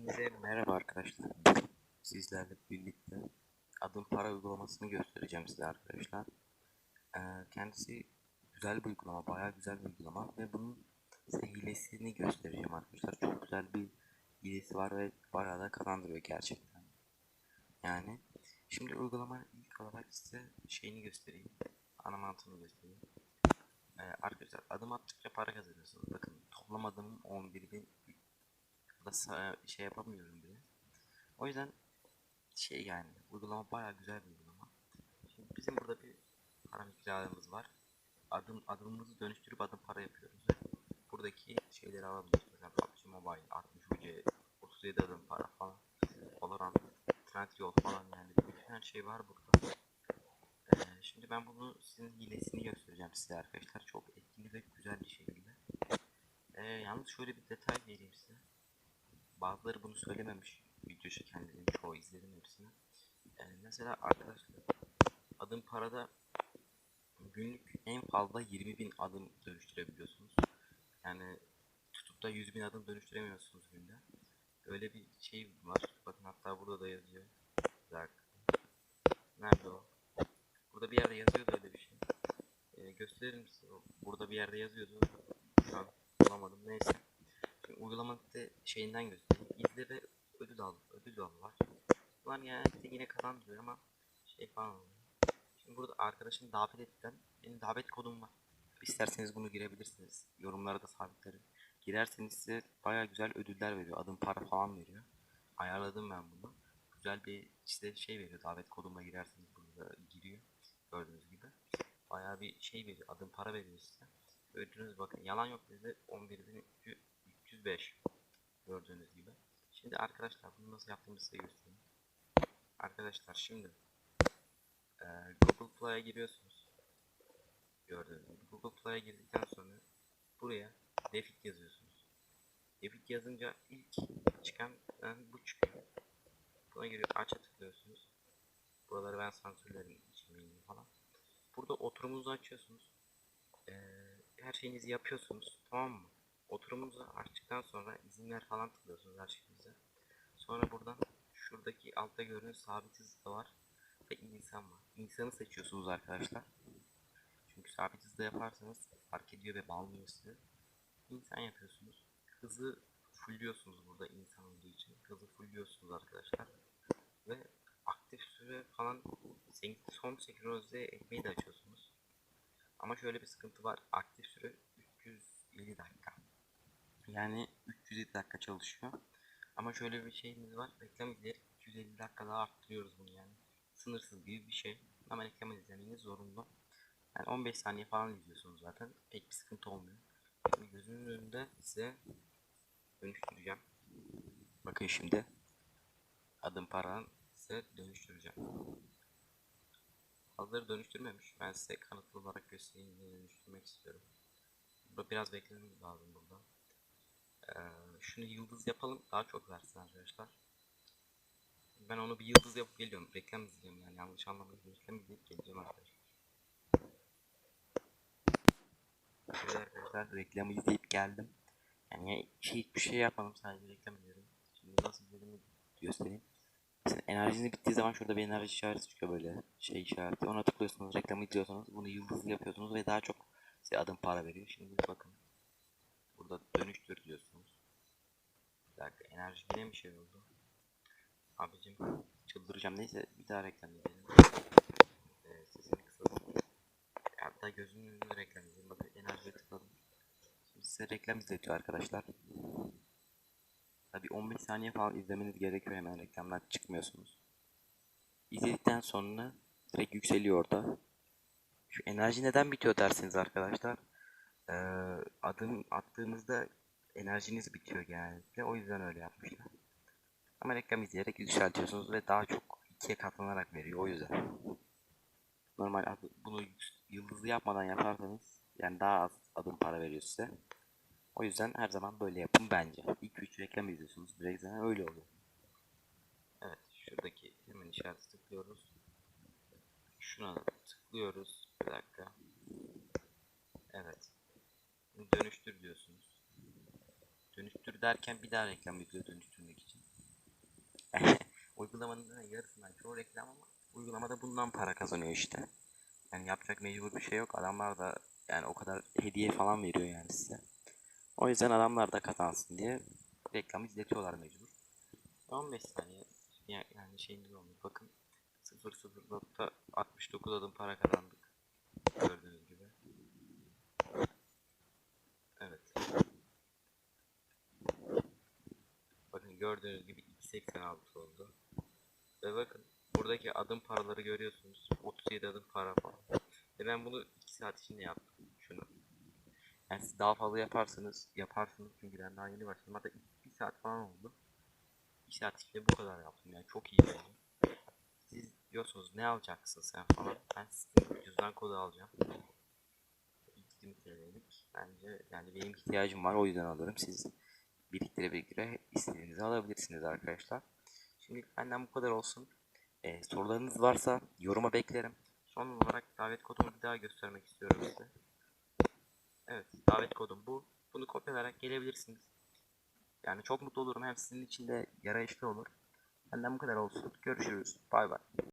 Hepinize merhaba arkadaşlar. Sizlerle birlikte adım para uygulamasını göstereceğim size arkadaşlar. Ee, kendisi güzel bir uygulama, bayağı güzel bir uygulama ve bunun size hilesini göstereceğim arkadaşlar. Çok güzel bir hilesi var ve bayağı da kazandırıyor gerçekten. Yani şimdi uygulama ilk olarak size şeyini göstereyim. Ana mantığını göstereyim. Ee, arkadaşlar adım attıkça para kazanıyorsunuz. Bakın toplam adımım 11.000 şey yapamıyorum bile. O yüzden şey yani uygulama bayağı güzel bir uygulama. Şimdi bizim burada bir para miktarımız var. Adım adımımızı dönüştürüp adım para yapıyoruz. Buradaki şeyleri alabiliyoruz. Mesela PUBG Mobile, 60 UC, 37 adım para falan. Valorant, Trendyol falan yani bütün her şey var burada. Ee, şimdi ben bunu sizin hilesini göstereceğim size arkadaşlar. Çok etkili ve güzel bir şekilde. Ee, yalnız şöyle bir detay vereyim size. Bazıları bunu söylememiş. Video çekenlerin çoğu izledim hepsini. Ee, mesela arkadaşlar adım parada günlük en fazla 20.000 adım dönüştürebiliyorsunuz. Yani tutup da 100.000 adım dönüştüremiyorsunuz günde. Öyle bir şey var. Bakın hatta burada da yazıyor. Dakika. Nerede o? Burada bir yerde yazıyordu öyle bir şey. Ee, gösteririm size. Burada bir yerde yazıyordu. Şu an bulamadım. Neyse. Şimdi uygulamanın şeyinden göstereyim. İzle ve ödül al. Ödül al var. Bunlar genellikle yine kazandırıyor ama şey falan. Şimdi burada arkadaşım davet etten benim davet kodum var. İsterseniz bunu girebilirsiniz. Yorumlara da sabitlerim. Girerseniz size baya güzel ödüller veriyor. Adım para falan veriyor. Ayarladım ben bunu. Güzel bir işte şey veriyor. Davet kodumla girerseniz burada giriyor. Gördüğünüz gibi. Baya bir şey veriyor. Adım para veriyor size. Ödülünüz bakın. Yalan yok dedi. 11.305 gördüğünüz gibi. Şimdi arkadaşlar bunu nasıl yaptığımı size göstereyim. Arkadaşlar şimdi eee, Google Play'a giriyorsunuz. Gördüğünüz gibi. Google Play'a girdikten sonra buraya Defit yazıyorsunuz. Defit yazınca ilk çıkan bu çıkıyor. Buna giriyor aç'a tıklıyorsunuz. Buraları ben sansürlerim içeriğini falan. Burada oturumunuzu açıyorsunuz. Eee, her şeyinizi yapıyorsunuz tamam mı? Oturumunuzu açtıktan sonra izinler falan tıklıyorsunuz her şeyinize. Sonra buradan şuradaki altta gördüğünüz sabit hızda var ve insan var. İnsanı seçiyorsunuz arkadaşlar. Çünkü sabit hızda yaparsanız fark ediyor ve bağlıyor sizi. İnsan yapıyorsunuz. Hızı fullliyorsunuz burada insan olduğu için. Hızı fullliyorsunuz arkadaşlar. Ve aktif süre falan son senkronize etmeyi de açıyorsunuz. Ama şöyle bir sıkıntı var. Aktif süre 350 dakika. Yani 350 dakika çalışıyor. Ama şöyle bir şeyimiz var. Reklam izleyerek 250 dakika daha arttırıyoruz bunu yani. Sınırsız gibi bir şey. Ama reklam izlemeniz zorunlu. Yani 15 saniye falan izliyorsunuz zaten. Pek bir sıkıntı olmuyor. Şimdi gözünün önünde size dönüştüreceğim. Bakın şimdi. Adım paran size dönüştüreceğim. Bazıları dönüştürmemiş. Ben size kanıtlı olarak göstereyim dönüştürmek istiyorum. Biraz beklememiz lazım burada. Ee, şunu yıldız yapalım daha çok versin arkadaşlar. Ben onu bir yıldız yapıp geliyorum. Reklam izleyeceğim yani yanlış anlamayın. Reklam izleyip geleceğim arkadaşlar. Arkadaşlar reklamı izleyip geldim. Yani şey, hiçbir şey yapmadım sadece reklam izledim. Şimdi nasıl izlediğimi göstereyim. Mesela enerjiniz bittiği zaman şurada bir enerji işareti çıkıyor böyle şey işareti. Ona tıklıyorsunuz, reklamı izliyorsunuz. Bunu yıldızlı yapıyorsunuz ve daha çok size adım para veriyor. Şimdi bakın. Burada dakika enerji yine bir şey oldu. Abicim çıldıracağım neyse bir daha reklam izleyelim. Ee, sesini kısalım. Hatta gözümün önünde reklam izleyelim. Bakın enerjiye tıkladım. Şimdi size reklam izletiyor arkadaşlar. Tabi 15 saniye falan izlemeniz gerekiyor hemen reklamdan çıkmıyorsunuz. İzledikten sonra direkt yükseliyor orada. Şu enerji neden bitiyor dersiniz arkadaşlar. Ee, adım attığınızda enerjiniz bitiyor genellikle. O yüzden öyle yapmışlar. Ama reklam izleyerek yükseltiyorsunuz ve daha çok ikiye katlanarak veriyor. O yüzden. Normal bunu yıldızlı yapmadan yaparsanız yani daha az adım para veriyor size. O yüzden her zaman böyle yapın bence. İlk 3 reklam izliyorsunuz. Direkt zaten öyle oluyor. Evet şuradaki hemen işareti tıklıyoruz. Şuna tıklıyoruz. Bir dakika. Evet. Dönüştür diyorsunuz. Derken bir daha reklam yüklüyor dönüştürmek için. Uygulamanın da yarısından çoğu reklam ama uygulamada bundan para kazanıyor işte. Yani yapacak mecbur bir şey yok. Adamlar da yani o kadar hediye falan veriyor yani size. O yüzden adamlar da kazansın diye reklam izletiyorlar mecbur. 15 saniye ya- yani şeyimiz olmuş. Bakın 0.69 adım para kazandık. 86 oldu. Ve bakın buradaki adım paraları görüyorsunuz. 37 adım para falan. Ve ben bunu 2 saat içinde yaptım. Şunu. Yani siz daha fazla yaparsanız yaparsınız çünkü ben daha yeni başladım. Hatta 1 saat falan oldu. 2 saat içinde bu kadar yaptım yani çok iyi oldu. Siz diyorsunuz ne alacaksın sen falan. Ben sizin cüzdan kodu alacağım. 20 TL'lik. Bence yani benim ihtiyacım var o yüzden alırım. Siz biriktire biriktire istediğinizi alabilirsiniz arkadaşlar. Şimdi benden bu kadar olsun. Ee, sorularınız varsa yoruma beklerim. Son olarak davet kodumu bir daha göstermek istiyorum size. Evet davet kodum bu. Bunu kopyalayarak gelebilirsiniz. Yani çok mutlu olurum. Hem sizin için de yarayışlı olur. Benden bu kadar olsun. Görüşürüz. Bay bay.